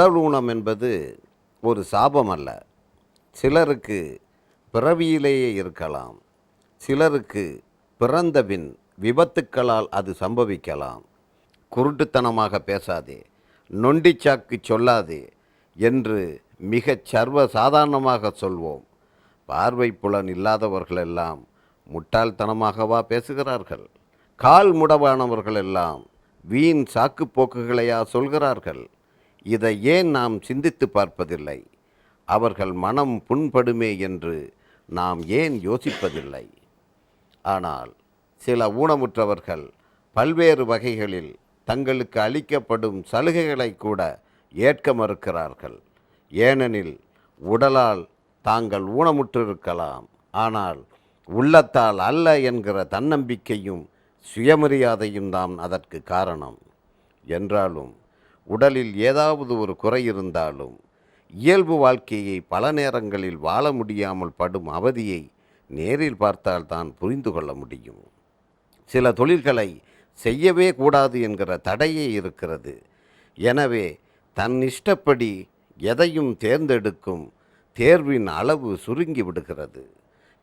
உடல் ஊனம் என்பது ஒரு சாபம் அல்ல சிலருக்கு பிறவியிலேயே இருக்கலாம். சிலருக்கு பிறந்தபின் விபத்துக்களால் அது சம்பவிக்கலாம். குருட்டுத்தனமாக பேசாதே நொண்டிச்சாக்கு சொல்லாதே என்று மிகச் சர்வ சாதாரணமாக சொல்வோம். பார்வை புலன் இல்லாதவர்களெல்லாம் முட்டாள்தனமாகவா பேசுகிறார்கள்? கால் முடவானவர்களெல்லாம் வீண் சாக்குப் போக்குகளையா சொல்கிறார்கள்? இதை ஏன் நாம் சிந்தித்து பார்ப்பதில்லை. அவர்கள் மனம் புண்படுமே என்று நாம் ஏன் யோசிப்பதில்லை? ஆனால் சில ஊனமுற்றவர்கள் பல்வேறு வகைகளில் தங்களுக்கு அளிக்கப்படும் சலுகைகளை கூட ஏற்க மறுக்கிறார்கள். ஏனெனில் உடலால் தாங்கள் ஊனமுற்றிருக்கலாம். ஆனால் உள்ளத்தால் அல்ல என்கிற தன்னம்பிக்கையும் சுயமரியாதையும் தான் அதற்கு காரணம். என்றாலும் உடலில் ஏதாவது ஒரு குறை இருந்தாலும் இயல்பு வாழ்க்கையை பல நேரங்களில் வாழ முடியாமல் படும் அவதியை நேரில் பார்த்தால்தான் புரிந்து கொள்ள முடியும். சில தொழில்களை செய்யவே கூடாது என்கிற தடையே இருக்கிறது. எனவே தன் இஷ்டப்படி எதையும் தேர்ந்தெடுக்கும் தேர்வின் அளவு சுருங்கி விடுகிறது.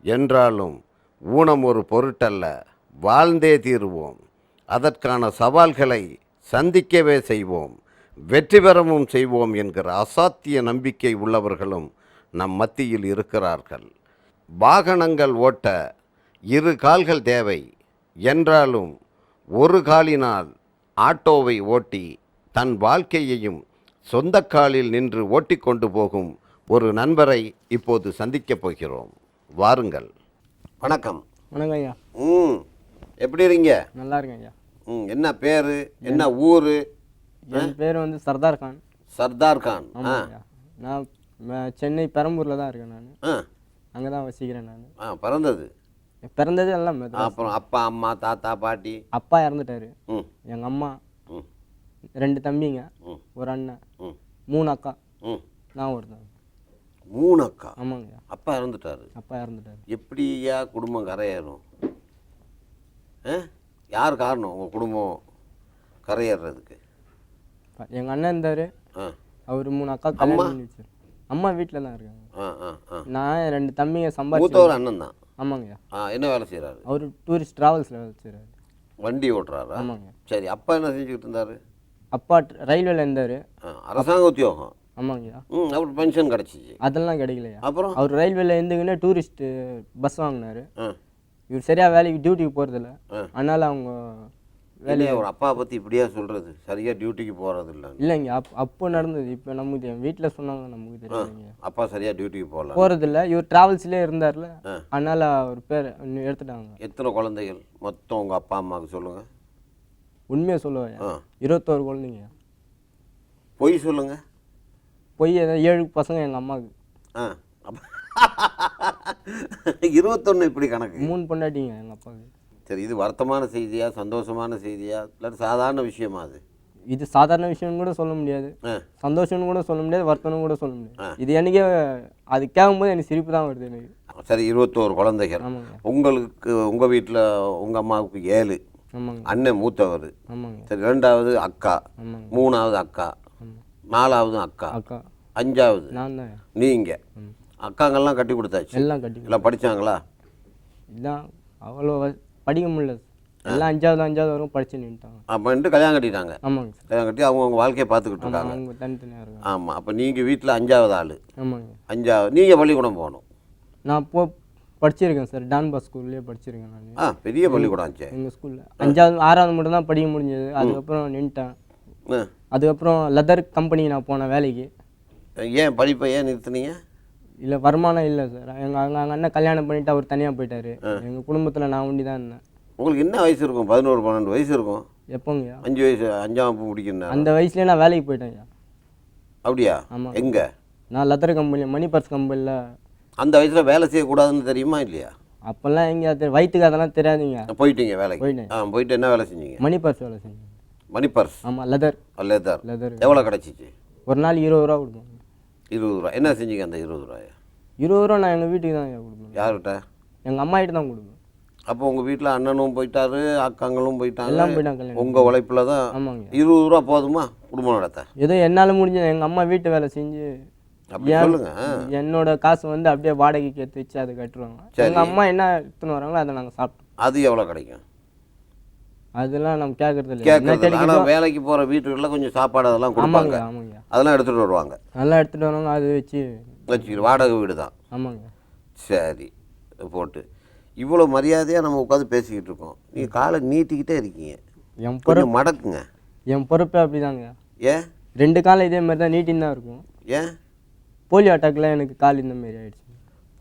என்றாலும் ஊனம் ஒரு பொருட்டல்ல வாழ்ந்தே தீருவோம். அதற்கான சவால்களை சந்திக்கவே செய்வோம். வெற்றி பெறவும் செய்வோம் என்கிற அசாத்திய நம்பிக்கை உள்ளவர்களும் நம் மத்தியில் இருக்கிறார்கள். வாகனங்கள் ஓட்ட இரு கால்கள் தேவை. என்றாலும் ஒரு காலினால் ஆட்டோவை ஓட்டி தன் வாழ்க்கையையும் சொந்த காலில் நின்று ஓட்டிக்கொண்டு போகும் ஒரு நண்பரை இப்போது சந்திக்கப் போகிறோம். வாருங்கள். வணக்கம். வணக்கம் ஐயா. ம். எப்படி இருக்கீங்க? நல்லா இருக்கேன் ஐயா. ம். என்ன பேர்? என்ன ஊர்? என் பேர் வந்து சர்தார் கான். சர்தார் கான். நான் சென்னை பெரம்பூரில் தான் இருக்கேன் நான். அங்கே தான் வசிக்கிறேன் நான். ஆ பிறந்தது? பிறந்தது எல்லாம். அப்புறம் அப்பா அம்மா தாத்தா பாட்டி? அப்பா இறந்துட்டாரு. எங்கள் அம்மா ரெண்டு தம்பிங்க. ஒரு அண்ணன் மூணு அக்கா. நான் ஒருத்தன். மூணு அக்கா? ஆமாங்க அப்பா இறந்துட்டாரு? அப்பா இறந்துட்டாரு. எப்படியா குடும்பம் கரையேறும்? யார் காரணம் உங்கள் குடும்பம் கரையேறதுக்கு எங்கள் அண்ணன் இருந்தார். ஆ. அவர் மூணு அக்கா கல்யாணம் பண்ணி வச்சாரு. அம்மா வீட்டில் தான் இருக்காங்க. நான் ரெண்டு தம்பிங்க சம்பாதிச்சு மூத்தவர் அண்ணன் தான். ஆமாங்க ஐயா ஆ என்ன வேலை செய்கிறாரு அவர் டூரிஸ்ட் ட்ராவல்ஸில் வச்சுருக்காரு வண்டி ஓட்டுறாரா? ஆமாங்க சரி அப்பா என்ன செஞ்சுக்கிட்டு இருந்தார்? அப்பா ரயில்வேல இருந்தார். அரசாங்க உத்தியோகம். ஆமாங்கய்யா. ம் அவர் பென்ஷன் கிடச்சிச்சு. அதெல்லாம் கிடைக்கலையா? அப்புறம்? அவர் ரயில்வேல இருந்துக்கின்னு டூரிஸ்ட் பஸ் வாங்கினாரு. இவர் சரியா வேலைக்கு டியூட்டிக்கு போகிறதில்ல. அதனால அவங்க வேலையை ஒரு அப்பா பற்றி இப்படியா சொல்கிறது சரியாக டியூட்டிக்கு போகிறது இல்லை இல்லைங்க அப் அப்போ நடந்தது. இப்போ நமக்கு தெரியும். வீட்டில் சொன்னாங்க நமக்கு தெரியாதுங்க அப்பா சரியாக டியூட்டிக்கு போகல. போகிறதில்ல இவர் ட்ராவல்ஸ்லேயே இருந்தார்ல. அதனால அவர் பேர் எடுத்துட்டாங்க. எத்தனை குழந்தைகள்? மொத்தம் உங்கள் அப்பா அம்மாவுக்கு சொல்லுங்கள் உண்மையை சொல்லுவேன் இருபத்தோரு குழந்தைங்க. பொய் சொல்லுங்கள் போய் ஏதோ ஏழு பசங்க எங்கள் அம்மாவுக்கு. ஆ. இருபத்தொன்று இப்படி கணக்கு. மூணு பொண்டாட்டிங்க எங்கள் அப்பாவுக்கு. சரி இது வருத்தமான செய்தியா சந்தோஷமான செய்தியா? இல்லாட்டி சாதாரண விஷயமா அது? இது சாதாரண விஷயம்னு கூட சொல்ல முடியாது. சந்தோஷம்னு கூட சொல்ல முடியாது வருத்தம்னு கூட சொல்ல முடியாது. இது எனக்கே அது கேட்கும்போது எனக்கு சிரிப்பு தான் வருது எனக்கு. சரி இருபத்தோரு குழந்தைகள். உங்களுக்கு உங்கள் வீட்டில் உங்கள் அம்மாவுக்கு ஏழு. அண்ணன் மூத்தவர். சரி ரெண்டாவது அக்கா. மூணாவது அக்கா. நாலாவது அக்கா. அக்கா. அஞ்சாவது. நீங்கள் அக்காங்கெல்லாம் கட்டி கொடுத்தாச்சு. எல்லாம் கட்டி எல்லாம் படிச்சாங்களா? இதான் அவ்வளோ படிக்க முடியல எல்லாம் அஞ்சாவது அஞ்சாவது வரும் படிச்சு நின்ட்டாங்க அப்படின்ட்டு கல்யாணம் கட்டிட்டாங்க. ஆமாங்க சார். கல்யாணம் கட்டி அவங்கவுங்க வாழ்க்கையை பார்த்துக்கிட்டு இருக்காங்க. அவங்க தனித்தனியாக இருக்காங்க. ஆமாம் அப்போ நீங்கள் வீட்டில் அஞ்சாவது ஆள். ஆமாங்க. அஞ்சாவது நீங்கள் பள்ளிக்கூடம் போகணும். நான் போ படிச்சிருக்கேன் சார். டான் பாஸ் ஸ்கூல்லேயே படிச்சிருக்கேன் நான். ஆ பெரிய பள்ளிக்கூடம் ஆச்சே. எங்கள் ஸ்கூலில். அஞ்சாவது ஆறாவது மட்டும் தான் படிக்க முடிஞ்சது. அதுக்கப்புறம் நின்ட்டேன். அதுக்கப்புறம் லெதர் கம்பெனிக்கு நான் போனேன் வேலைக்கு. ஏன் படிப்பை ஏன் நிறுத்துனீங்க? இல்லை வருமானம் இல்லை சார் எங்கள் அங்கே எங்கள் அண்ணன் கல்யாணம் பண்ணிட்டு அவர் தனியாக போயிட்டாரு. எங்கள் குடும்பத்தில் நான் ஒண்டி தான் இருந்தேன். உங்களுக்கு என்ன வயசு இருக்கும்? பதினோரு பன்னெண்டு வயசு இருக்கும்? எப்போங்கய்யா? அஞ்சு வயசு அஞ்சாம் வகுப்பு முடிக்கணும் அந்த வயசுலேயே நான் வேலைக்கு போயிட்டேன்யா அப்படியா? ஆமாம். எங்கே? நான் லெதர் கம்பெனி மணி பர்ஸ் கம்பெனியில் அந்த வயசில் வேலை செய்யக்கூடாதுன்னு தெரியுமா இல்லையா? அப்போல்லாம் எங்கே அது வயிற்றுக்கு அதெல்லாம் தெரியாதுங்க போயிட்டீங்க வேலைக்கு. போயிட்டேன். ஆ போயிட்டு என்ன வேலை செஞ்சீங்க? மணி பர்ஸ் வேலை செஞ்சேன். Money purse. ஆமாம் லெதர். லெதர். லெதர். எவ்வளோ கிடச்சிச்சு? ஒரு நாள் இருபது ரூபா கொடுப்போம் இருபது ரூபா. என்ன செஞ்சீங்க அந்த இருபது ரூபாய? இருபது ரூபா நான் எங்கள் வீட்டுக்கு தான் கொடுப்பேன் யார்கிட்ட? எங்கள் அம்மா கிட்ட தான் கொடுப்பேன் அப்போ உங்கள் வீட்டில் அண்ணனும் போயிட்டாரு அக்காங்களும் போயிட்டாங்க. எல்லாம் போயிட்டாங்க உங்கள் உழைப்பில் தான் ஆமாங்க. இருபது ரூபா போதுமா குடும்பம் நடத்த? ஏதோ என்னால் முடிஞ்சது. எங்கள் அம்மா வீட்டு வேலை செஞ்சு அப்படி ஏன் சொல்லுங்க. என்னோட காசு வந்து அப்படியே வாடகைக்கு எடுத்து வச்சு அதை கட்டுருவாங்க எங்கள் அம்மா என்ன எடுத்துன்னு வராங்களோ அதை நாங்கள் சாப்பிட்டோம். அது எவ்வளோ கிடைக்கும்? அதெல்லாம் நம்ம கேட்கறது இல்லை. கேட்கறது ஆனால் வேலைக்கு போகிற வீட்டுகளில் கொஞ்சம் சாப்பாடு அதெல்லாம் கொடுப்பாங்க. ஆமாங்க. அதெல்லாம் எடுத்துகிட்டு வருவாங்க. நல்லா எடுத்துகிட்டு வராங்க அதை வச்சு வச்சுக்கிட்டு வாடகை வீடு தான். ஆமாங்க. சரி போட்டு. இவ்வளோ மரியாதையாக நம்ம உட்காந்து பேசிக்கிட்டு இருக்கோம். நீங்கள் காலை நீட்டிக்கிட்டே இருக்கீங்க. என் பொறுப்பு மடக்குங்க. என் பொறுப்பே அப்படிதாங்க. ஏன்? ரெண்டு காலம் இதே மாதிரி தான் நீட்டின்னு தான் இருக்கும். ஏன்? போலியோ அட்டாக்ல எனக்கு கால் இந்த மாதிரி ஆயிடுச்சு.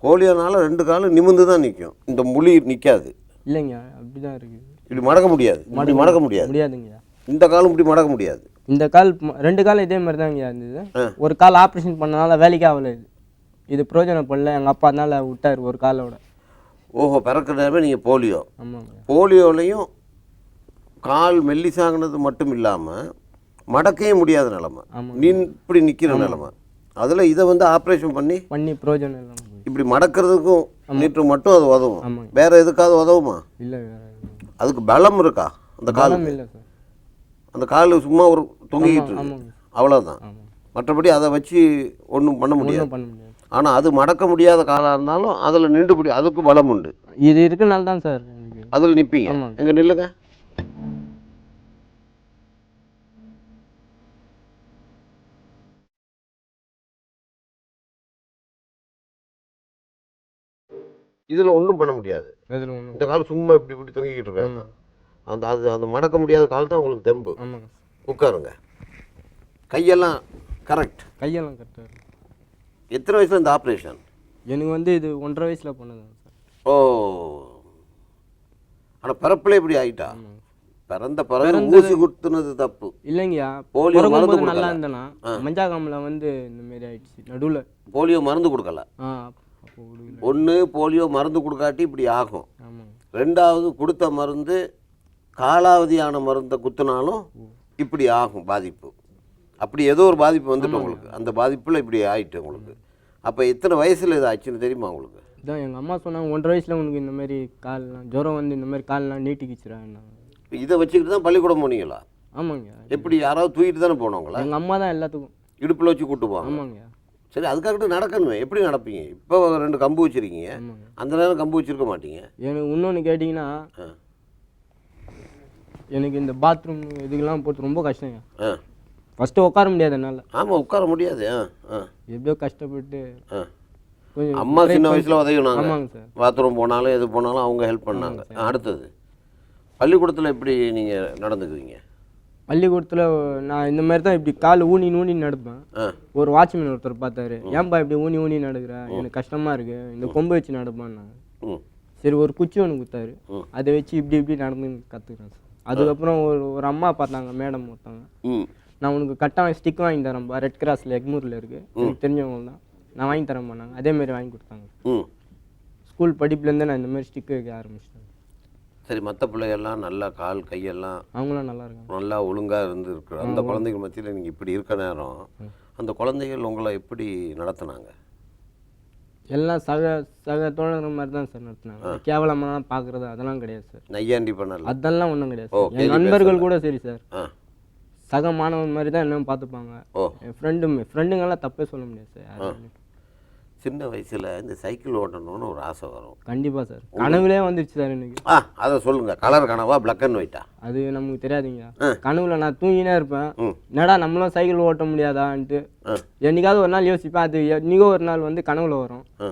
போலியோனால ரெண்டு காலும் நிமிர்ந்து தான் நிற்கும் இந்த முழி நிற்காது இல்லைங்க அப்படிதான் இருக்குது இப்படி மடக்க முடியாது. இப்படி மடக்க முடியாது. முடியாதுங்கய்யா இந்த காலும் இப்படி மடக்க முடியாது. இந்த கால் ரெண்டு கால் இதே மாதிரி தாங்க இருந்தது. ஆ. ஒரு கால் ஆப்ரேஷன் பண்ணனால வேலைக்கு ஆகல இது. இது பிரயோஜனப்படல எங்கள் அப்பா அதனால விட்டார் ஒரு காலோட. ஓஹோ பிறக்கிற நேரமே நீங்கள் போலியோ போலியோலையும் கால் மெல்லிசாங்கினது மட்டும் இல்லாமல் மடக்கவே முடியாத நிலமை. நீ இப்படி நிற்கிற நிலமை. அதில் இதை வந்து ஆப்ரேஷன் பண்ணி பண்ணி பிரயோஜனம் இப்படி மடக்கிறதுக்கும் நீட்டு மட்டும் அது உதவும். வேற எதுக்காவது உதவுமா? இல்லை. அதுக்கு பலம் இருக்கா? அந்த கால் பலம் இல்லை சார். அந்த கால் சும்மா ஒரு தொங்கிக்கிட்டு இருக்கு அவ்வளோதான் மற்றபடி அதை வச்சு ஒன்றும் பண்ண முடியாது. ஆனால் அது மடக்க முடியாத காலாக இருந்தாலும் அதில் நின்று பிடி அதுக்கு பலம் உண்டு. இது இருக்கனால தான் சார் அதில் நிற்பீங்க. எங்கே நில்லுங்க. இதில் ஒன்றும் பண்ண முடியாது. இந்த கால் சும்மா இப்படி இப்படி தொங்கிக்கிட்டு இருக்கேன் அந்த அது அந்த மடக்க முடியாத கால் தான் உங்களுக்கு தெம்பு. உட்காருங்க. கையெல்லாம் கரெக்ட் கையெல்லாம் கரெக்டாக எத்தனை வயசுல இந்த ஆப்ரேஷன் எனக்கு வந்து இது ஒன்றரை வயசில் பண்ணதுங்க சார். ஓ. ஆனால் பிறப்பில் இப்படி ஆயிட்டா? ஆமாங்க பிறந்த பிறகு ஊசி குத்துனது தப்பு. இல்லைங்கய்யா போலியோ மருந்து நல்லா கொடுக்கல. இருந்தேனா? மஞ்சா காமில் வந்து இந்த மாதிரி ஆயிடுச்சு நடுவில். போலியோ மருந்து கொடுக்கல. ஒன்று போலியோ மருந்து கொடுக்காட்டி இப்படி ஆகும். ரெண்டாவது கொடுத்த மருந்து காலாவதியான மருந்தை குத்துனாலும் இப்படி ஆகும் பாதிப்பு. அப்படி ஏதோ ஒரு பாதிப்பு வந்துட்டு உங்களுக்கு. அந்த பாதிப்பில் இப்படி ஆயிட்டு உங்களுக்கு. அப்போ எத்தனை வயசில் இது ஆச்சுன்னு தெரியுமா உங்களுக்கு? இதான் எங்கள் அம்மா சொன்னாங்க ஒன்றரை வயசில் உனக்கு இந்த மாதிரி கால்லாம் ஜுரம் வந்து இந்த மாதிரி கால்லாம் நீட்டிக்கிச்சுறாங்க இப்போ இதை வச்சுக்கிட்டு தான் பள்ளிக்கூடம் போனீங்களா? ஆமாங்க. எப்படி யாராவது தூக்கிட்டு தானே போனவங்களா? எங்கள் அம்மா தான் எல்லாத்துக்கும். இடுப்பில் வச்சு கூட்டு போவாங்க ஆமாங்க. சரி அதுக்காகட்டு நடக்கணுமே. எப்படி நடப்பீங்க? இப்போ ரெண்டு கம்பு வச்சுருக்கீங்க. அந்த நேரம் கம்பு வச்சிருக்க மாட்டீங்க. எனக்கு இன்னொன்று கேட்டிங்கன்னா ஆ. எனக்கு இந்த பாத்ரூம் இதுக்கெல்லாம் போகிறது ரொம்ப கஷ்டங்க. ஆ. ஃபஸ்ட்டு உட்கார முடியாது என்னால். ஆமாம் உட்கார முடியாது. ஆ ஆ. எப்படியோ கஷ்டப்பட்டு ஆ. கொஞ்சம் அம்மா சின்ன வயசில் உதவினாங்க. ஆமாங்க சார். பாத்ரூம் போனாலும் எது போனாலும் அவங்க ஹெல்ப் பண்ணாங்க. அடுத்தது பள்ளிக்கூடத்தில் எப்படி நீங்கள் நடந்துக்குவீங்க? பள்ளிக்கூடத்தில் நான் இந்த மாதிரி தான் இப்படி கால் ஊனி ஊனி நடப்பேன். ஒரு வாட்ச்மேன் ஒருத்தர் பார்த்தாரு. ஏன்பா இப்படி ஊனி ஊனி நடக்கிற? எனக்கு கஷ்டமா இருக்கு. இந்த கொம்பு வச்சு நடப்பான்னாங்க ம். சரி ஒரு குச்சி ஒன்று கொடுத்தாரு. அதை வச்சு இப்படி இப்படி நடந்து கற்றுக்கிறேன் சார். அதுக்கப்புறம் ஒரு ஒரு அம்மா பார்த்தாங்க மேடம் ஒருத்தவங்க. நான் உனக்கு கட்டாயம் ஸ்டிக் வாங்கி தரேன்ப்பா ரெட் கிராஸில் எக்மூரில் இருக்குது எனக்கு தெரிஞ்சவங்க தான் நான் வாங்கி தரேன் பண்ணாங்க அதே மாதிரி வாங்கி கொடுத்தாங்க. ஸ்கூல் படிப்புலேருந்தே நான் இந்த மாதிரி ஸ்டிக் வைக்க ஆரம்பிச்சிட்டேன். சரி மற்ற பிள்ளைகள்லாம் நல்லா கால் கையெல்லாம் அவங்களாம் நல்லா இருக்காங்க. நல்லா ஒழுங்காக இருந்து இருக்கு அந்த குழந்தைகள் மத்தியில் நீங்கள் இப்படி இருக்க நேரம் அந்த குழந்தைகள் உங்களை எப்படி நடத்துனாங்க? எல்லாம் சக சக தோழர் மாதிரி தான் சார் நடத்துனாங்க. கேவலமாக பார்க்குறது அதெல்லாம் கிடையாது சார். நையாண்டி பண்ணல. அதெல்லாம் ஒன்றும் கிடையாது என் நண்பர்கள் கூட சரி சார். சக மாணவன் மாதிரி தான் என்ன பார்த்துப்பாங்க. என் ஃப்ரெண்டும் ஃப்ரெண்டுங்கெல்லாம் தப்பே சொல்ல முடியாது சார். சின்ன வயசில் இந்த சைக்கிள் ஓட்டணும்னு ஒரு ஆசை வரும். கண்டிப்பா சார். கனவுலே வந்துருச்சு சார் எனக்கு ஆ அதை சொல்லுங்கள் கலர் கனவா பிளாக் அண்ட் ஒயிட்டா அது நமக்கு தெரியாதுங்க. கனவுல நான் தூங்கினே இருப்பேன். என்னடா நம்மளும் சைக்கிள் ஓட்ட முடியாதான்ட்டு. என்னைக்காவது ஒரு நாள் யோசிப்பேன். அது என்னைக்கோ ஒரு நாள் வந்து கனவுல வரும். ஆ.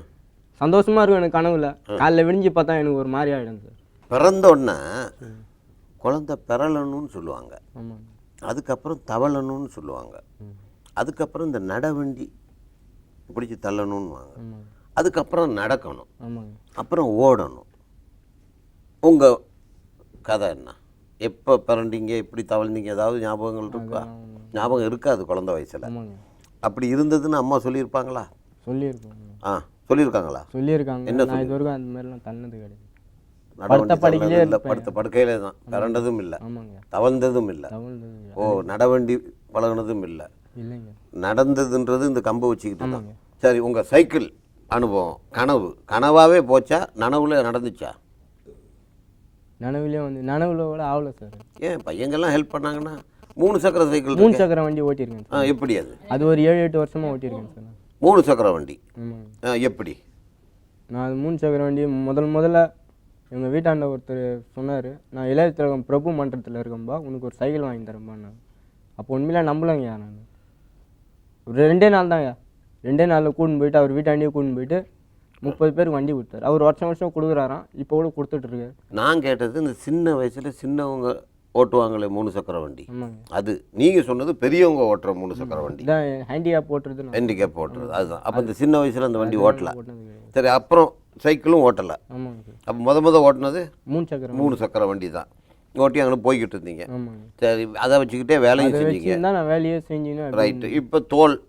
சந்தோஷமா இருக்கும் எனக்கு கனவுல. காலைல விடிஞ்சு பார்த்தா எனக்கு ஒரு மாதிரி ஆயிடும் சார். பிறந்த உடனே குழந்தை பிறலணும்னு சொல்லுவாங்க. ஆமாங்க. அதுக்கப்புறம் தவளணும்னு சொல்லுவாங்க. அதுக்கப்புறம் இந்த நடவண்டி பிடிச்சி தள்ளணும்னுவாங்க. அதுக்கப்புறம் நடக்கணும். அப்புறம் ஓடணும். உங்கள் கதை என்ன? எப்போ பிறண்டீங்க எப்படி தவழ்ந்தீங்க? ஏதாவது ஞாபகங்கள் இருக்கா? ஞாபகம் இருக்காது குழந்தை வயசில். அப்படி இருந்ததுன்னு அம்மா சொல்லியிருப்பாங்களா? சொல்லியிருக்கோம் ஆ சொல்லியிருக்காங்களா? சொல்லியிருக்காங்க. என்ன நான் இது வரைக்கும் அந்த மாதிரிலாம் தன்னது கிடையாது. நடவண்டி படுக்கையிலே படுத்த படுக்கையிலே தான் பிறண்டதும் இல்லை. தவழ்ந்ததும் இல்லை. ஓ நடவண்டி பழகுனதும் இல்லை. இல்லைங்க. நடந்ததுன்றது இந்த கம்பை வச்சுக்கிட்டு தான். சரி உங்கள் சைக்கிள் அனுபவம் கனவு. கனவாகவே போச்சா? நனவுல நடந்துச்சா? நனவுலேயே வந்து நனவுல கூட ஆகல சார். ஏன் பையங்கள்லாம் ஹெல்ப் பண்ணாங்கன்னா மூணு சக்கர சைக்கிள் மூணு. சக்கர வண்டி ஓட்டியிருக்கேன் ஆ எப்படி அது? அது ஒரு ஏழு எட்டு வருஷமாக ஓட்டியிருக்கேன் சார். மூணு சக்கர வண்டி. ஆ எப்படி? நான் அது மூணு சக்கர வண்டி முதல் முதல்ல எங்கள் வீட்டாண்ட ஒருத்தர் சொன்னார் நான் இளைய திலகம் பிரபு மன்றத்தில் இருக்கேன்பா உனக்கு ஒரு சைக்கிள் வாங்கி தரேன்பா நான். அப்போ உண்மையில நம்பலங்கய்யா நான். ரெண்டே நாள் தான்யா ரெண்டே நாளில் கூட்டின்னு போயிட்டு அவர் வீட்டாண்டியே கூட்டின்னு போயிட்டு முப்பது பேருக்கு வண்டி கொடுத்தாரு. அவர் வருஷம் வருஷம் கொடுக்குறாராம். இப்போ கூட கொடுத்துட்ருக்காரு நான் கேட்டது இந்த சின்ன வயசுல சின்னவங்க ஓட்டுவாங்களே மூணு சக்கர வண்டி. அது நீங்க சொன்னது பெரியவங்க ஓட்டுற மூணு சக்கர வண்டி. ஹேண்டிகேப் போட்டுறது நான் ஹேண்டிகேப் ஓட்டுறது. அதுதான். அப்போ இந்த சின்ன வயசுல அந்த வண்டி ஓட்டல. சரி அப்புறம் சைக்கிளும் ஓட்டல. அப்போ முத முத ஓட்டுனது மூணு சக்கரம் மூணு சக்கர வண்டி தான். ஓட்டி அங்கே போய்கிட்டு இருந்தீங்க. சரி அதை வச்சுக்கிட்டே வேலையும் செஞ்சீங்க. நான் வேலையே செஞ்சுன்னு அப்படி- ரைட்டு இப்போ தோல்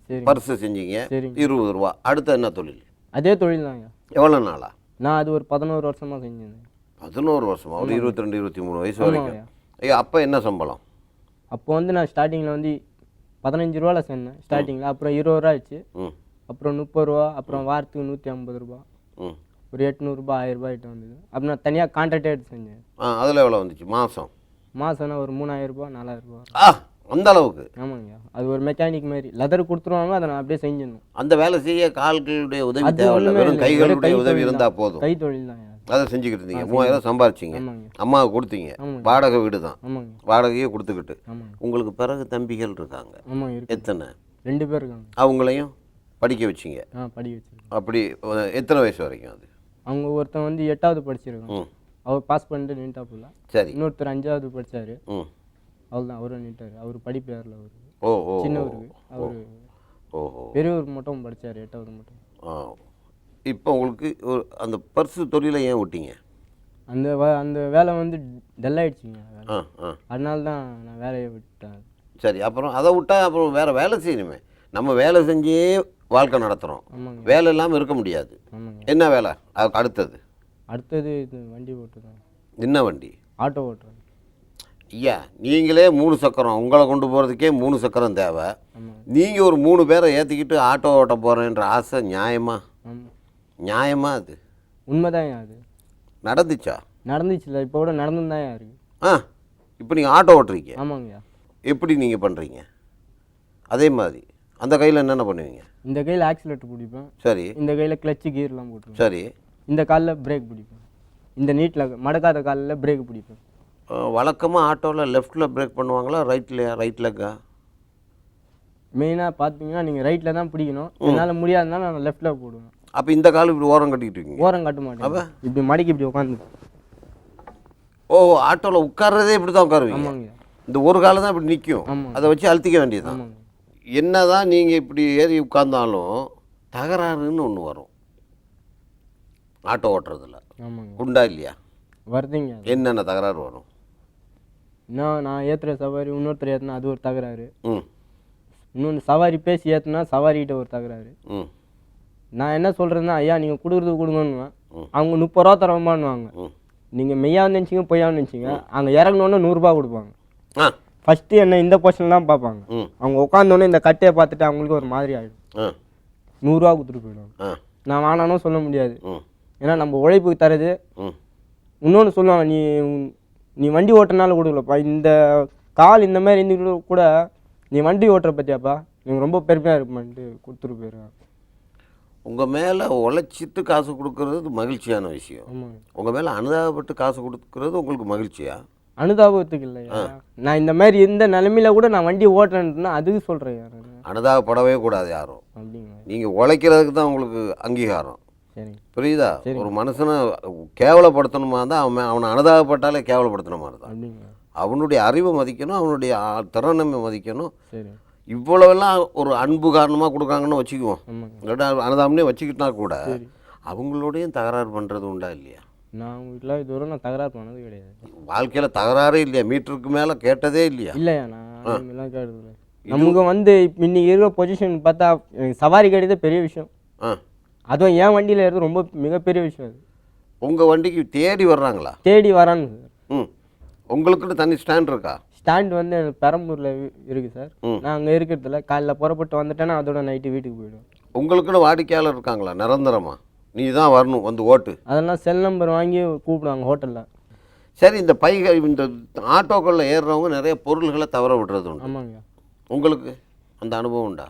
சரி பர்ஸு செஞ்சீங்க. இருபது ரூபா. அடுத்து என்ன தொழில்? அதே தொழில் தாங்க எவ்வளோ நாளா? நான் அது ஒரு பதினோரு வருஷமாக செஞ்சிருந்தேன். பதினோரு வருஷமா? ஒரு இருபத்தி ரெண்டு இருபத்தி மூணு வயசு வரைக்கும். ஐயா அப்போ என்ன சம்பளம்? அப்போ வந்து நான் ஸ்டார்டிங்கில் வந்து பதினஞ்சு ரூபாவில் சேர்ந்தேன் ஸ்டார்டிங்கில் அப்புறம் இருபது ரூபா ஆச்சு. ம். அப்புறம் முப்பது ரூபா. அப்புறம் வாரத்துக்கு நூற்றி ஐம்பது ரூபா. ம். ஒரு எட்நூறுபா ஆயிரம் ரூபாய் கிட்ட வந்தது. அப்புறம் நான் தனியாக கான்ட்ராக்டே எடுத்து செஞ்சேன். ஆ அதில் எவ்வளோ வந்துச்சு? மாதம் மாதம்னா ஒரு மூணாயிரம் ரூபாய் நாலாயிரம் ரூபாய் ஆ அந்த அளவுக்கு? ஆமாங்க. அது ஒரு மெக்கானிக் மாதிரி. லெதர் கொடுத்துருவாங்க அதை நான் அப்படியே செஞ்சிடணும். அந்த வேலை செய்ய கால்களுடைய உதவி தேவையில்ல. வெறும். கைகளுடைய உதவி இருந்தால். போதும். கை தொழில் தான். அதை செஞ்சுக்கிட்டு இருந்தீங்க. மூவாயிரம் சம்பாரிச்சிங்க. அம்மாவுக்கு கொடுத்தீங்க. வாடகை வீடு தான். வாடகையே கொடுத்துக்கிட்டு. உங்களுக்கு பிறகு தம்பிகள் இருக்காங்க. எத்தனை? ரெண்டு பேர் இருக்காங்க. அவங்களையும் படிக்க வச்சிங்க. அப்படி எத்தனை வயசு வரைக்கும் அது? அவங்க ஒருத்தன் வந்து எட்டாவது படிச்சிருக்கான். அவர் பாஸ் பண்ணிட்டு நின்ட்டாப்புல சரி. இன்னொருத்தர் அஞ்சாவது படிச்சாரு. அவ்வளோதான் அவரும் நின்ட்டார் அவர் படிப்பு ஏறல அவர். சின்னவருக்கு அவர் பெரியவர் மட்டும் படிச்சார் எட்டாவது மட்டும். இப்போ உங்களுக்கு ஒரு அந்த பர்ஸு தொழிலை ஏன் விட்டீங்க? அந்த அந்த வேலை வந்து டல் ஆயிடுச்சுங்க அதனால தான் நான் வேலையை விட்டேன். சரி அப்புறம் அதை விட்டா அப்புறம் வேற வேலை செய்யணுமே. நம்ம வேலை செஞ்சே வாழ்க்கை நடத்துகிறோம் வேலை இல்லாமல் இருக்க முடியாது. என்ன வேலை? அதுக்கு அடுத்தது. அடுத்தது இது வண்டி ஓட்டுதான் என்ன வண்டி? ஆட்டோ ஓட்டுறேன் ஐயா நீங்களே மூணு சக்கரம். உங்களை கொண்டு போகிறதுக்கே மூணு சக்கரம் தேவை. நீங்கள் ஒரு மூணு பேரை ஏற்றிக்கிட்டு ஆட்டோ ஓட்ட போகிறேன்ற ஆசை நியாயமா? நியாயமா அது? உண்மைதான் அது. நடந்துச்சா? நடந்துச்சுல இப்போ கூட நடந்துதான் இருக்கு ஆ இப்போ நீங்கள் ஆட்டோ ஓட்டுறீங்க. ஆமாங்கய்யா. எப்படி நீங்கள் பண்ணுறீங்க அதே மாதிரி. அந்த கையில் என்னென்ன பண்ணுவீங்க? இந்த கையில் ஆக்சிலேட்டர் பிடிப்பேன். சரி. இந்த கையில் கிளச்சு கீர்லாம் போட்டுருவேன். சரி. இந்த காலில் பிரேக் பிடிப்பேன். இந்த நீட்டில் மடக்காத காலில் பிரேக் பிடிப்பேன். வழக்கமாக ஆட்டோவில் லெஃப்ட்டில் பிரேக் பண்ணுவாங்களா ரைட்லையா ரைட் லெக்கா மெயினாக பார்த்தீங்கன்னா நீங்கள் ரைட்டில் தான் பிடிக்கணும். என்னால் முடியாதனால நான் லெஃப்ட்டில் போடுவேன். அப்போ இந்த கால் இப்படி ஓரம் கட்டிக்கிட்டு இருக்கீங்க? ஓரம் கட்ட மாட்டேன். இப்படி மடக்கி இப்படி உட்காந்து ஓ ஆட்டோவில் உட்கார்றதே இப்படி தான் உட்காருவீங்க? ஆமாங்க. இந்த ஒரு காலம் தான் இப்படி நிற்கும். அதை வச்சு அழுத்திக்க வேண்டியதுதான். ஆமாங்க என்னதான் நீங்கள் இப்படி ஏறி உட்கார்ந்தாலும் தகராறுன்னு ஒன்று வரும். ஆட்டோ ஓட்டுறதுல. உண்டா இல்லையா? வருதுங்க. என்னென்ன தகராறு வரும்? நான் நான் ஏற்றுற சவாரி இன்னொருத்தர் ஏற்றினா அது ஒரு தகராறு. ம். இன்னொன்று சவாரி பேசி ஏற்றுனா சவாரிகிட்ட ஒரு தகராறு. ம். நான் என்ன சொல்கிறேன்னா ஐயா நீங்கள் கொடுக்குறது கொடுங்கன்னுவேன். அவங்க முப்பது ரூபா தரமானுவாங்க நீங்கள் மெய்யா நினச்சிங்க பொய்யா நினச்சிங்க அங்கே இறங்கினோன்னே நூறுரூபா கொடுப்பாங்க. ஆ. ஃபஸ்ட்டு என்ன இந்த பொசிஷன் தான் பார்ப்பாங்க. அவங்க உட்காந்தோன்னே இந்த கட்டையை பார்த்துட்டு அவங்களுக்கு ஒரு மாதிரி ஆகிடும் நூறுரூவா கொடுத்துட்டு போயிடுவாங்க. நான் வேணானும் சொல்ல முடியாது. ஏன்னா நம்ம உழைப்புக்கு தரது இன்னொன்று சொல்லுவாங்க நீ நீ வண்டி ஓட்டுறனால கொடுக்கலப்பா இந்த கால் இந்த மாதிரி இருந்து கூட நீ வண்டி ஓட்டுற பற்றியாப்பா நீங்க ரொம்ப பெருமையாக இருப்பான்ட்டு கொடுத்துட்டு போயிடுவேன் உங்கள் மேலே உழைச்சிட்டு காசு கொடுக்கறது மகிழ்ச்சியான விஷயம். உங்கள் மேலே அனுதாபப்பட்டு காசு கொடுக்கறது உங்களுக்கு மகிழ்ச்சியா? அனுதாபத்துக்கு இல்லையா? நான் இந்த மாதிரி இந்த நிலமையில கூட நான் வண்டி ஓட்டுறேன்னா அதுக்கு சொல்கிறேன் நான் அனுதாபப்படவே கூடாது யாரும். அப்படிங்களா? நீங்கள் உழைக்கிறதுக்கு தான் உங்களுக்கு அங்கீகாரம். புரியுதா? ஒரு மனுஷனை கேவலப்படுத்தணுமா தான் அவன் அவனை அனுதாபப்பட்டாலே கேவலப்படுத்தின மாதிரி தான் அவனுடைய அறிவை மதிக்கணும் அவனுடைய திறனை மதிக்கணும். இவ்வளவெல்லாம் ஒரு அன்பு காரணமாக கொடுக்காங்கன்னு வச்சுக்குவோம். அனுதாபம்னே வச்சுக்கிட்டா கூட அவங்களோடையும் தகராறு பண்ணுறது உண்டா இல்லையா? நான் வீட்டில் இதுவரை நான் தகராறு பண்ணது கிடையாது. வாழ்க்கையில் தகராறே இல்லையா? மீட்டருக்கு மேலே கேட்டதே இல்லையா? இல்லையா நான் அதுமாதிரிலாம் கேட்டதில்ல. நமக்கு வந்து இன்னைக்கு இருக்கிற பொசிஷன் பார்த்தா எனக்கு சவாரி கிடையாது பெரிய விஷயம். அதுவும் என் வண்டியில் இருக்கிறது ரொம்ப மிகப்பெரிய விஷயம் அது. உங்கள் வண்டிக்கு தேடி வர்றாங்களா? தேடி சார். ம். உங்களுக்குன்னு தனி ஸ்டாண்ட் இருக்கா? ஸ்டாண்ட் வந்து பெரம்பூரில் இருக்குது சார். நான் அங்கே இருக்கிறதுல காலைல புறப்பட்டு வந்துட்டேன்னா அதோட நைட்டு வீட்டுக்கு போயிடுவேன். உங்களுக்குன்னு வாடிக்கையாளர் இருக்காங்களா? நிரந்தரமா? நீ தான் வரணும் வந்து ஓட்டு. அதெல்லாம் செல் நம்பர் வாங்கி கூப்பிடுவாங்க ஹோட்டலில் சரி இந்த பைகள் இந்த ஆட்டோக்களில் ஏறுறவங்க நிறைய பொருள்களை தவற விடுறது உண்டு. ஆமாங்க. உங்களுக்கு அந்த அனுபவம் உண்டா?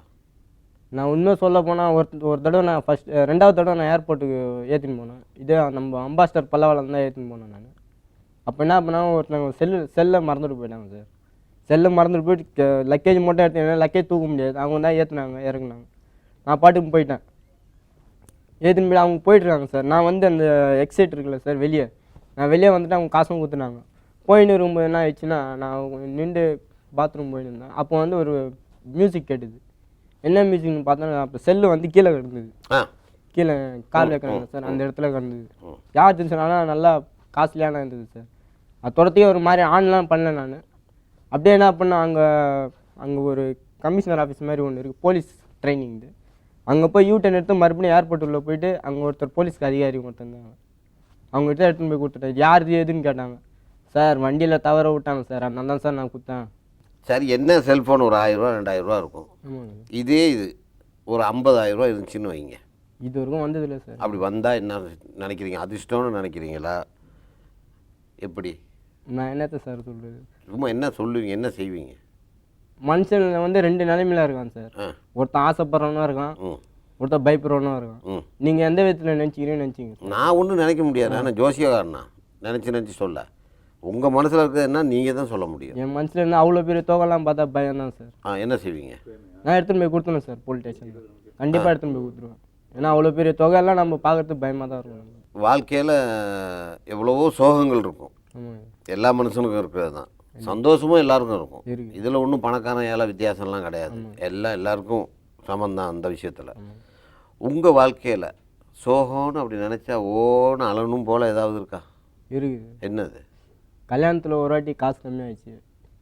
நான் உண்மை சொல்ல போனால் ஒரு ஒரு தடவை நான் ஃபஸ்ட் ரெண்டாவது தடவை நான் ஏர்போர்ட்டுக்கு ஏற்றின்னு போனேன். இதே நம்ம அம்பாஸ்டர் பல்லவாளம் தான் ஏற்றின்னு போனேன் நான். அப்போ என்ன பண்ணால் ஒருத்தவங்க செல்லு செல்லை மறந்துட்டு போயிட்டாங்க சார் செல்லை மறந்துட்டு போயிட்டு லக்கேஜ் மட்டும் எடுத்தீங்கன்னா லக்கேஜ் தூக்க முடியாது. அவங்க தான் ஏற்றுனாங்க இறங்குனாங்க. நான் பாட்டுக்கு போயிட்டேன். ஏற்றின்னு போய் அவங்க போயிட்டுருக்காங்க சார். நான் வந்து அந்த எக்ஸைட் இருக்குல்ல சார் வெளியே. நான் வெளியே வந்துட்டு அவங்க காசும் கொடுத்துனாங்க. போயின்னு இருக்கும்போது என்ன ஆயிடுச்சுன்னா நான் நின்று பாத்ரூம் போயின்னு இருந்தேன். அப்போ வந்து ஒரு மியூசிக் கேட்டுது. என்ன மியூசிக்னு பார்த்தா அப்போ செல்லு வந்து கீழே கிடந்தது. கீழே கால் வைக்கிறாங்க சார். அந்த இடத்துல கிடந்தது. யார் இருந்துச்சுனால நல்லா காஸ்ட்லியான இருந்தது சார். அது துரத்தையும் ஒரு மாதிரி ஆன்லாம் பண்ணல நான். அப்படியே என்ன பண்ணேன் அங்கே அங்கே ஒரு கமிஷனர் ஆஃபீஸ் மாதிரி ஒன்று இருக்குது போலீஸ் ட்ரைனிங் இது. அங்கே போய் யூ டர்ன் எடுத்து மறுபடியும் ஏர்போர்ட் உள்ள போயிட்டு அங்கே ஒருத்தர் போலீஸ்க்கு அதிகாரி ஒருத்தர் இருந்தாங்க அவங்ககிட்ட எடுத்துன்னு போய் கொடுத்துட்டேன் யார் எதுன்னு கேட்டாங்க. சார் வண்டியில் தவற விட்டாங்க சார். அதனால தான் சார் நான் கொடுத்தேன் சரி என்ன செல்ஃபோன் ஒரு ஆயிரரூவா ரெண்டாயிரரூவா இருக்கும். இதே இது. ஒரு ஐம்பதாயிரரூவா இருந்துச்சுன்னு வைங்க. இது வரைக்கும் வந்ததில்லை சார். அப்படி வந்தால் என்ன நினைக்கிறீங்க? அதிர்ஷ்டம்னு நினைக்கிறீங்களா? எப்படி? நான் என்னத்த சார் சொல்கிறது சும்மா என்ன சொல்லுவீங்க? என்ன செய்வீங்க? மனுஷன் வந்து ரெண்டு நிலைமையில இருக்கான் சார். ஒருத்தன் ஆசைப்படுறவனும் இருக்கான் ஒருத்தன் பயப்படுறவனும் இருக்கான். நீங்கள் எந்த விதத்தில் நினச்சிக்கிறீங்கன்னு நினச்சிங்க நான் ஒன்றும் நினைக்க முடியாது. நான் ஜோசியக்காரனா நினச்சி நினச்சி சொல்ல. உங்கள் மனசில் இருக்கிறதுனா நீங்கள் தான் சொல்ல முடியும். என் மனசுல இருந்து அவ்வளோ பெரிய தொகைலாம் பார்த்தா பயம் தான் சார். ஆ என்ன செய்வீங்க? நான் எடுத்துன்னு போய் கொடுத்துருவேன் சார் போலீஸ் ஸ்டேஷனில் கண்டிப்பாக எடுத்துன்னு போய் கொடுத்துருவேன். ஏன்னா அவ்வளோ பெரிய தொகையெல்லாம் நம்ம பார்க்கறதுக்கு பயமாக தான் இருக்கும். வாழ்க்கையில் எவ்வளவோ சோகங்கள் இருக்கும். எல்லா மனுஷனுக்கும் இருக்கிறது தான். சந்தோஷமும் எல்லாருக்கும் இருக்கும். இருக்கு. இதில் ஒன்றும் பணக்காரன் ஏழை வித்தியாசம்லாம் கிடையாது. எல்லாம் எல்லாருக்கும் சமந்தான் அந்த விஷயத்தில். உங்கள் வாழ்க்கையில் சோகம்னு அப்படி நினச்சா ஓன்னு அழணும் போல் ஏதாவது இருக்கா? இருக்குது என்னது? கல்யாணத்தில் ஒரு வாட்டி காசு கம்மியாயிடுச்சு.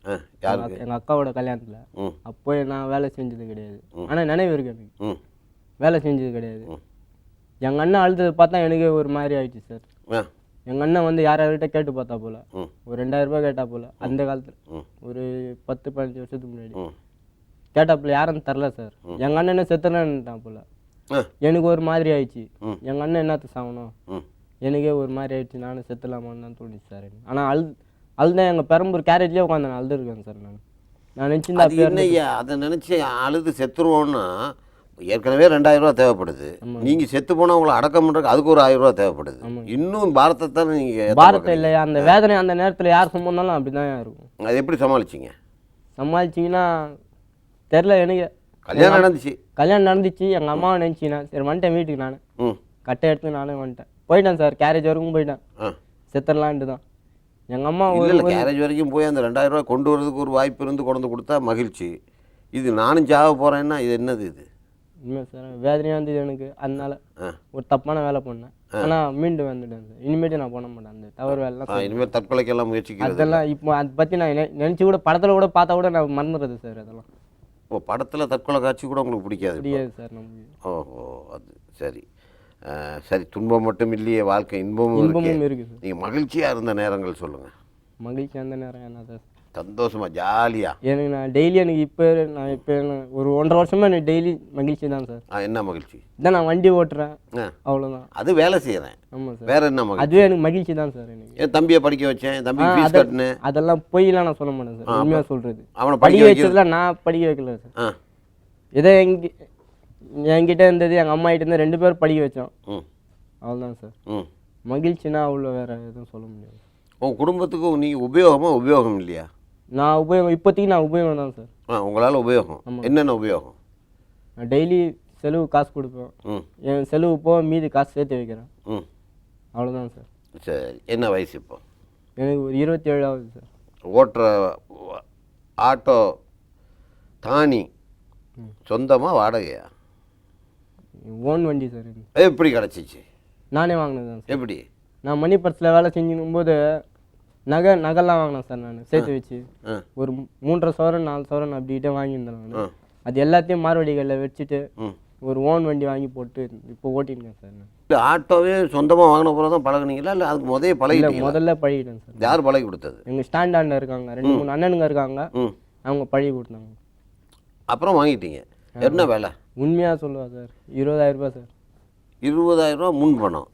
ஆ யாருக்கு? எங்கள் அக்காவோட கல்யாணத்தில். ம். அப்போ நான் வேலை செஞ்சது கிடையாது. ஆனால் நினைவு இருக்கு எனக்கு. ம். வேலை செஞ்சது கிடையாது. ம். எங்கள் அண்ணன் அழுதது பார்த்தா எனக்கே ஒரு மாதிரி ஆயிடுச்சு சார். ஆ. எங்கள் அண்ணன் வந்து யார் யார்கிட்ட கேட்டு பார்த்தா போல? ஒரு ரெண்டாயிரம் ரூபாய் கேட்டா போல. அந்த காலத்தில். ஒரு பத்து பதினஞ்சு வருஷத்துக்கு முன்னாடி. ம். கேட்டாப்புல யாரும் தரல சார். எங்கள் அண்ணனே செத்துறேன்ட்டான் போல. எனக்கு ஒரு மாதிரி ஆயிடுச்சு. ம். எங்கள் அண்ணன் என்னத்த சாகணும்? எனக்கே ஒரு மாதிரி ஆயிடுச்சு. நானும் செத்துலாமான்னு தான் தோணுச்சு சார் ஆனால் அழு அழுதான். எங்கள் பெரம்பூர் கேரேஜ்லேயே உட்காந்து நான் அழுதுருக்கேன் சார் நான். நான் என்னய்யா? அதை நினச்சி அழுது செத்துருவோன்னா ஏற்கனவே ரெண்டாயிரம் ரூபா தேவைப்படுது நீங்கள் செத்து போனால் உங்களை அடக்கம் பண்ணுறதுக்கு அதுக்கு ஒரு ஆயிரம் ரூபா தேவைப்படுது இன்னும் பாரத்தை தான் நீங்கள் பாரத்தை இல்லையா? அந்த வேதனை அந்த நேரத்தில் யார் சுமந்தாலும் அப்படி தான் இருக்கும். அது எப்படி சமாளிச்சிங்க? சமாளிச்சிங்கன்னா தெரில எனக்கு. கல்யாணம் நடந்துச்சு. கல்யாணம் நடந்துச்சு. எங்கள் அம்மாவை நினச்சினேன் சரி வந்துட்டேன் வீட்டுக்கு நான். ம். கட்டை எடுத்து நானே வந்துட்டேன். போயிட்டேன் சார் கேரேஜ் வரைக்கும் போயிட்டேன். ஆ. செத்துடலான்ட்டு தான் எங்கள் அம்மா இல்லை கேரேஜ் வரைக்கும் போய் அந்த ரெண்டாயிரம் ரூபாய் கொண்டு வரதுக்கு ஒரு வாய்ப்பு இருந்து கொண்டு கொடுத்தா மகிழ்ச்சி. இது நானும் சாக போகிறேன்னா இது என்னது இது? உண்மை சார் வேதனையாக இருந்தது எனக்கு. அதனால ஒரு தப்பான வேலை பண்ணேன். ஆனால் மீண்டும் வந்துட்டேன் சார் இனிமேட்டு நான் பண்ண மாட்டேன். அந்த தவறு வேலைலாம் இனிமேல் தற்கொலைக்கெல்லாம் முயற்சிக்கிறது அதெல்லாம் இப்போ அதை பற்றி நான் நினச்சி கூட படத்தில் கூட பார்த்தா கூட நான் மறந்துடுறது சார் அதெல்லாம். ஓ படத்தில் தற்கொலை காட்சி கூட உங்களுக்கு பிடிக்காது முடியாது சார் நமக்கு. ஓஹோ அது சரி. சரி துன்பம் மட்டும் இல்லையே வாழ்க்கை இன்பமும் இன்பமும் இருக்குது நீங்கள் மகிழ்ச்சியாக இருந்த நேரங்கள் சொல்லுங்கள் மகிழ்ச்சி அந்த நேரம் என்ன சார் சந்தோஷமா ஜாலியாக எனக்கு நான் டெய்லி எனக்கு இப்போ நான் இப்போ ஒரு ஒன்றரை வருஷமாக எனக்கு டெய்லி மகிழ்ச்சி தான் சார். ஆ என்ன மகிழ்ச்சி? இதான் நான் வண்டி ஓட்டுறேன். ஆ. அவ்வளோதான் அது வேலை செய்கிறேன் ஆமாம் சார். வேற என்ன மகிழ்ச்சி? அதுவே எனக்கு மகிழ்ச்சி தான் சார் எனக்கு. என் தம்பியை படிக்க வச்சேன்? தம்பி ஆ, ஃபீஸ் அத- கட்டினேன் அதெல்லாம் பொய்லாம் நான் சொல்ல மாட்டேன் சார். உண்மையாக சொல்கிறது அவனை படிக்க படிக்க வைக்கிறது வச்சதுல நான் படிக்க வைக்கல சார். ஆ. இதே எங்க என்கிட்ட இருந்தது எங்கள் அம்மா கிட்ட இருந்து ரெண்டு பேரும் படிக்க வச்சோம். ம். அவ்வளோதான் சார். ம். மகிழ்ச்சினா அவ்வளோ வேற எதுவும் சொல்ல முடியாது. உன் குடும்பத்துக்கு நீங்கள் உபயோகமா உபயோகம் இல்லையா? நான் உபயோகம் இப்போதைக்கு நான் உபயோகம் தான் சார் ஆ உங்களால் உபயோகம். என்னென்ன உபயோகம்? நான் டெய்லி செலவு காசு கொடுப்பேன். ம். என் செலவு போக மீதி காசு சேர்த்து வைக்கிறேன். ம். அவ்வளோதான் சார் சரி என்ன வயசு இப்போ? எனக்கு ஒரு இருபத்தி ஏழாவது சார் ஓட்டுற ஆட்டோ தானி சொந்தமா வாடகையா? ஓன் வண்டி சார் எப்படி கிடச்சிச்சு? நானே வாங்கினது தான் சார் எப்படி? நான் மணி பர்ஸில் வேலை செஞ்சுக்கும் போது நகை நகைலாம் வாங்கினேன் சார் நான். சேர்த்து வச்சு. ஒரு மூன்றரை சவரன் நாலு சவரன் அப்படிக்கிட்டே வாங்கியிருந்தேன் நான். அது எல்லாத்தையும் மார்வடிகளில் வச்சுட்டு ஒரு ஓன் வண்டி வாங்கி போட்டு இப்போ ஓட்டிருக்கேன் சார் நான். இந்த ஆட்டோவே சொந்தமாக வாங்கின போல தான் பழகுனீங்களா? இல்லை அதுக்கு முதலே இல்லை பழகிட்டீங்களா? முதல்ல பழகிட்டேன் சார். யார் பழகி கொடுத்தது? எங்கள் ஸ்டாண்டாண்ட இருக்காங்க ரெண்டு மூணு அண்ணனுங்க இருக்காங்க. அவங்க பழகி கொடுத்தாங்க. அப்புறம் வாங்கிட்டீங்க. என்ன வேலை? உண்மையாக சொல்லுவா சார் இருபதாயிரம் ரூபாய் சார். இருபதாயிரம் ரூபா முன் பணம்.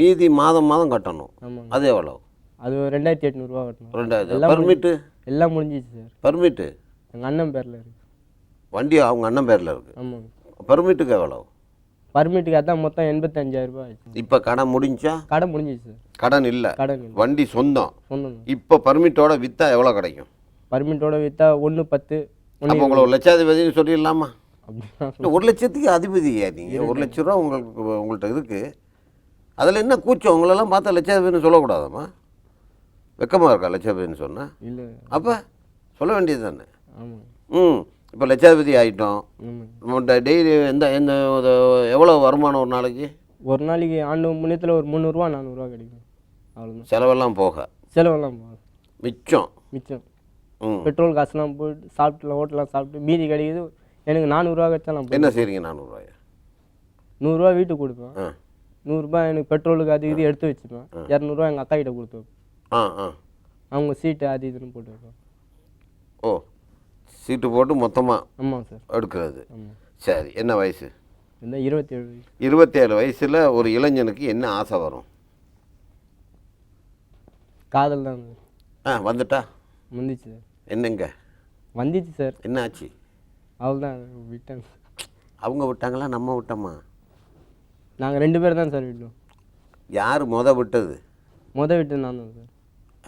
மீதி மாதம் மாதம் கட்டணும். அது எவ்வளோ அது ஒரு ரெண்டாயிரத்தி எட்நூறுவா கட்டணும். ரெண்டாயிரம் எல்லாம் பர்மிட்டு எல்லாம் முடிஞ்சிச்சு சார். பர்மிட்டு எங்கள் அண்ணன் பேரில் இருக்கு. வண்டி அவங்க அண்ணன் பேரில் இருக்கு. ஆமாங்க. பர்மிட்டுக்கு எவ்வளோ பர்மிட்டுக்கு அதான் மொத்தம் எண்பத்தஞ்சாயிரம் ரூபாய் ஆச்சு. இப்போ கடன் முடிஞ்சா? கடை முடிஞ்சிச்சு சார். கடன் இல்லை. கடன் இல்லை. வண்டி சொந்தம். சொந்தம் இப்போ பர்மிட்டோட விற்றா எவ்வளோ கிடைக்கும்? பர்மிட்டோட விற்றா ஒன்று பத்து ஒன்று அப்போ உங்களை ஒரு லட்சாதிபதினு சொல்லிடலாமா? அப்படின்னா இல்லை, ஒரு லட்சத்துக்கு அதிபதியா நீங்கள் ஒரு லட்ச ரூபா உங்களுக்கு உங்கள்கிட்ட இருக்குது அதில் என்ன கூச்சம்? உங்களெல்லாம் பார்த்தா லட்சாதிபதினு சொல்லக்கூடாதாம்மா? வெக்கமாக இருக்கா லட்சாதிபதினு சொன்னால் இல்லை. அப்போ சொல்ல வேண்டியது தானே? ம். இப்போ லட்சாதிபதி ஆகிட்டோம் ஆமாங்க டெய்லி எந்த எந்த எவ்வளோ வருமானம் ஒரு நாளைக்கு? ஒரு நாளைக்கு ஆண்டு முன்னத்தில் ஒரு முந்நூறுரூவா நானூறுரூவா கிடைக்கும். அவ்வளோதான் செலவெல்லாம் போக. செலவெல்லாம் போகும் மிச்சம். மிச்சம். பெட்ரோல் காசுலாம் போட்டு சாப்பிட்டுலாம் ஹோட்டலாம் சாப்பிட்டு மீதி கிடைக்குது. எனக்கு நானூறுரூவா கிடைச்சா நான். என்ன செய்கிறீங்க நானூறுரூவாயா நூறுரூவா வீட்டுக்கு கொடுப்பேன். நூறுரூபா எனக்கு பெட்ரோலுக்கு அது இது எடுத்து வச்சுப்பேன். இரநூறுவா எங்கள் அக்கா கிட்ட கொடுத்து. ஆ ஆ. அவங்க சீட்டு அது இதுன்னு போட்டு வைப்பேன் ஓ சீட்டு போட்டு மொத்தமாக ஆமாம் சார். எடுக்கிறது. ஆமாம் சரி என்ன வயசு? இந்த இருபத்தேழு வயசு. இருபத்தேழு வயசில் ஒரு இளைஞனுக்கு என்ன ஆசை வரும்? காதல் தான் சார். ஆ வந்துட்டா? வந்துச்சு சார். என்னங்க? வந்துச்சு சார். என்ன ஆச்சு? அவ்வளோதான் விட்டேன் அவங்க விட்டாங்களா நம்ம விட்டோமா? நாங்கள் ரெண்டு பேர் தான் சார் விட்டோம். யார் முத விட்டது? மொதல் விட்டு நான் தான் சார்.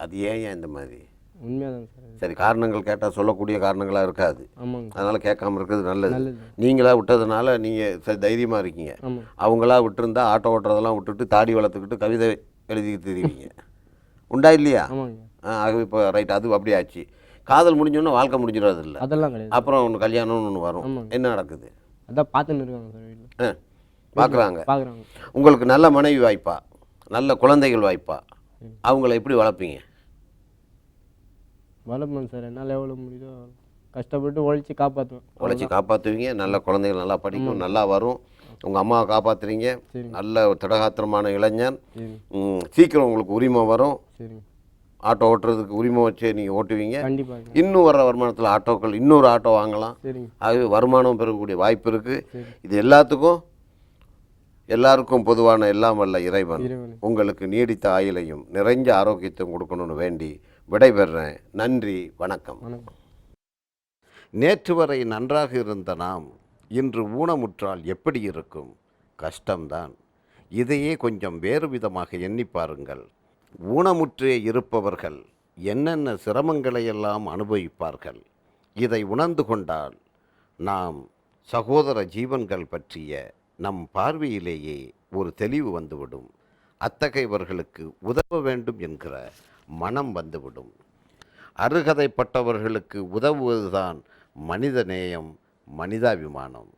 அது ஏன் ஏன் இந்த மாதிரி? உண்மையாக தான் சார். சரி காரணங்கள் கேட்டால் சொல்லக்கூடிய காரணங்களாக இருக்காது. ஆமாங்க. அதனால் கேட்காம இருக்கிறது நல்லது. நல்லது. நீங்களா விட்டதுனால நீங்கள் சரி தைரியமாக இருக்கீங்க. அவங்களா விட்டுருந்தா ஆட்டோ ஓட்டுறதெல்லாம் விட்டுட்டு தாடி வளர்த்துக்கிட்டு கவிதை எழுதிக்கிட்டு தெரிவிங்க உண்டா இல்லையா? ஆ ஆகவே இப்போ ரைட் அது அப்படி ஆச்சு. காதல் முடிஞ்சோன்னா வாழ்க்கை முடிஞ்சிடாது இல்லை? அதெல்லாம் கிடையாது. அப்புறம் ஒன்று கல்யாணம்னு ஒன்று வரும். என்ன நடக்குது? அதான் பார்த்துன்னு இருக்காங்க சார் வீட்டில் ஆ பார்க்குறாங்க. பார்க்குறாங்க. உங்களுக்கு நல்ல மனைவி வாய்ப்பா? நல்ல குழந்தைகள் வாய்ப்பா? அவங்கள எப்படி வளர்ப்பீங்க? வளர்ப்பேன் சார். என்னால் எவ்வளோ முடியுதோ கஷ்டப்பட்டு உழைச்சி காப்பாற்றுவேன் உழைச்சி காப்பாற்றுவீங்க நல்ல குழந்தைகள் நல்லா படிக்கும். நல்லா வரும். உங்கள் அம்மாவை காப்பாற்றுறீங்க. நல்ல திடகாத்திரமான இளைஞன். சீக்கிரம் உங்களுக்கு உரிமை வரும். ஆட்டோ ஓட்டுறதுக்கு உரிமை வச்சு நீங்கள் ஓட்டுவீங்க. கண்டிப்பாக இன்னும் வர்ற வருமானத்தில் ஆட்டோக்கள் இன்னொரு ஆட்டோ வாங்கலாம். ஆகவே வருமானம் பெறக்கூடிய வாய்ப்பு இருக்குது இது எல்லாத்துக்கும் எல்லாருக்கும் பொதுவான எல்லாம் வல்ல இறைவன். உங்களுக்கு நீடித்த ஆயுளையும் நிறைஞ்ச ஆரோக்கியத்தையும் கொடுக்கணும்னு வேண்டி விடைபெறேன். நன்றி வணக்கம். நேற்று வரை நன்றாக இருந்த நாம் இன்று ஊனமுற்றால் எப்படி இருக்கும்? கஷ்டம்தான். இதையே கொஞ்சம் வேறு விதமாக எண்ணி பாருங்கள். ஊனமுற்றே இருப்பவர்கள் என்னென்ன சிரமங்களை எல்லாம் அனுபவிப்பார்கள்? இதை உணர்ந்து கொண்டால் நாம் சகோதர ஜீவன்கள் பற்றிய நம் பார்வையிலேயே ஒரு தெளிவு வந்துவிடும். அத்தகையவர்களுக்கு உதவ வேண்டும் என்கிற மனம் வந்துவிடும். அருகதைப்பட்டவர்களுக்கு உதவுவதுதான் மனித நேயம் மனிதாபிமானம்.